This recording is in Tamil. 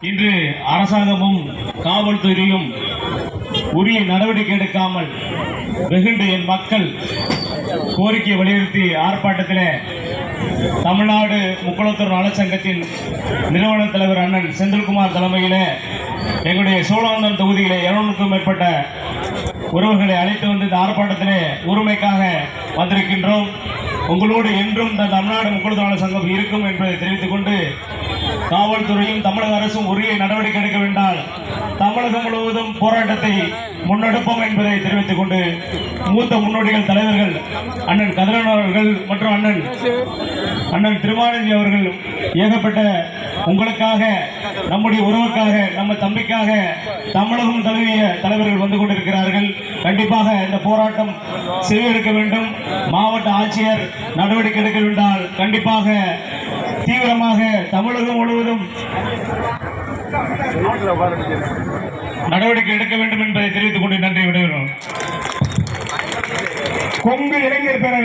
இன்று அரசாங்கமும் காவல்துறையும் உரிய நடவடிக்கை எடுக்காமல் வெகுண்டு என் மக்கள் கோரிக்கை வலியுறுத்தி ஆர்ப்பாட்டத்தில் தமிழ்நாடு முக்குளத்தூர் நலச்சங்கத்தின் நிறுவன தலைவர் அண்ணன் செந்தில்குமார் தலைமையில் எங்களுடைய சோழவந்தன் தொகுதியில் இருநூறுக்கும் மேற்பட்ட உறவுகளை அழைத்து வந்து இந்த ஆர்ப்பாட்டத்திலே உரிமைக்காக வந்திருக்கின்றோம். உங்களோடு என்றும் இந்த தமிழ்நாடு முக்குளத்தூர் சங்கம் இருக்கும் என்பதை தெரிவித்துக் கொண்டு காவல்துறையும் தமிழக அரசும் உரிய நடவடிக்கை எடுக்க வேண்டால் தமிழகம் முழுவதும் போராட்டத்தை முன்னெடுப்போம் என்பதை தெரிவித்துக் கொண்டு மூத்த முன்னோடிகள் தலைவர்கள் அண்ணன் கதிரன் அவர்கள் மற்றும் அண்ணன் அண்ணன் திருமானந்தி அவர்கள் ஏகப்பட்ட உங்களுக்காக நம்முடைய உறவுக்காக நம்ம தம்பிக்காக தமிழகம் தழுவிய தலைவர்கள் வந்து கொண்டிருக்கிறார்கள். கண்டிப்பாக இந்த போராட்டம் செவியெடுக்க வேண்டும். மாவட்ட ஆட்சியர் நடவடிக்கை எடுக்க வேண்டால் கண்டிப்பாக தீவிரமாக தமிழகம் முழுவதும் நடவடிக்கை எடுக்க வேண்டும் என்பதை தெரிவித்துக் கொண்டு நன்றி விடைபெறும் கொங்கு இளைஞர் பேரவை